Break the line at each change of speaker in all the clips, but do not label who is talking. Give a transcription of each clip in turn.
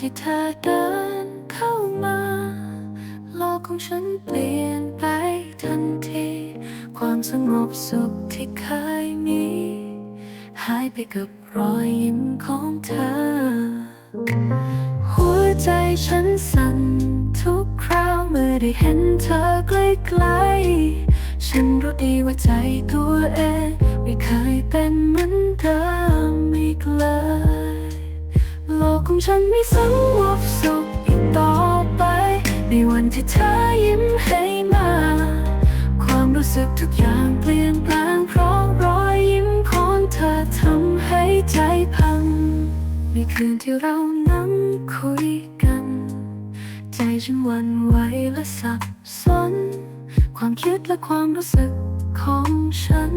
ที่เธอเดินเข้ามา โลกของฉันเปลี่ยนไปทันที ความสงบสุขที่เคยมีหายไปกับรอยยิ้มของเธอ หัวใจฉันสั่นทุกคราวเมื่อได้เห็นเธอใกล้ๆฉันรู้ดีว่าใจตัวเอง ไม่เคยเป็นเหมือนเดิมอีกเลย ของฉันไม่สงบสุขอีกต่อไป ในวันที่เธอยิ้มให้มา ความรู้สึกทุกอย่างเปลี่ยนแปลง เพราะรอยยิ้มของเธอทำให้ใจพัง ในคืนที่เรานั่งคุยกัน ใจฉันวันไหวและสับสน ความคิดและความรู้สึกของฉัน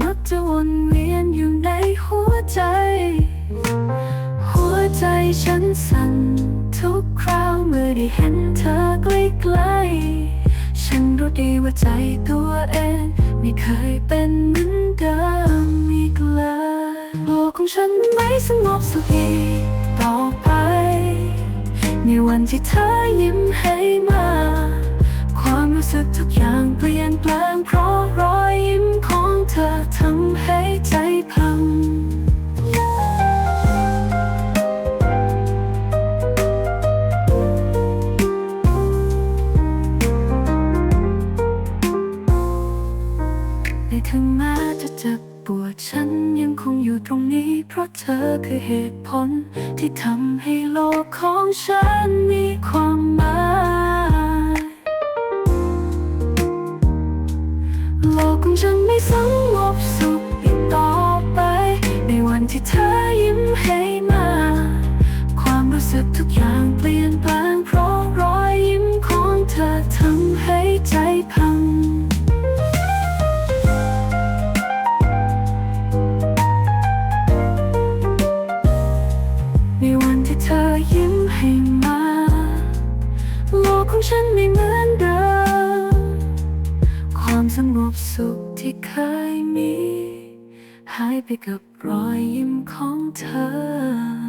มักจะวนเวียนอยู่ในหัวใจ ฉันสั่นทุกคราวเมื่อได้เห็นเธอใกล้ๆฉันรู้ดีว่าใจตัวเองไม่เคยเป็นเหมือนเดิมอีกเลยโลกของฉันไม่สงบสุขอีกต่อไป ในวันที่เธอยิ้มให้ ถึงแม้จะเจ็บปวดฉันยังคงอยู่ตรงนี้ เพราะเธอคือเหตุผล ที่ทำให้โลกของฉันมีความหมาย โลกของฉันไม่สำ ในวันที่เธอยิ้มให้มา โลกของฉันไม่เหมือนเดิม ความสงบสุขที่เคยมี หายไปกับรอยยิ้มของเธอ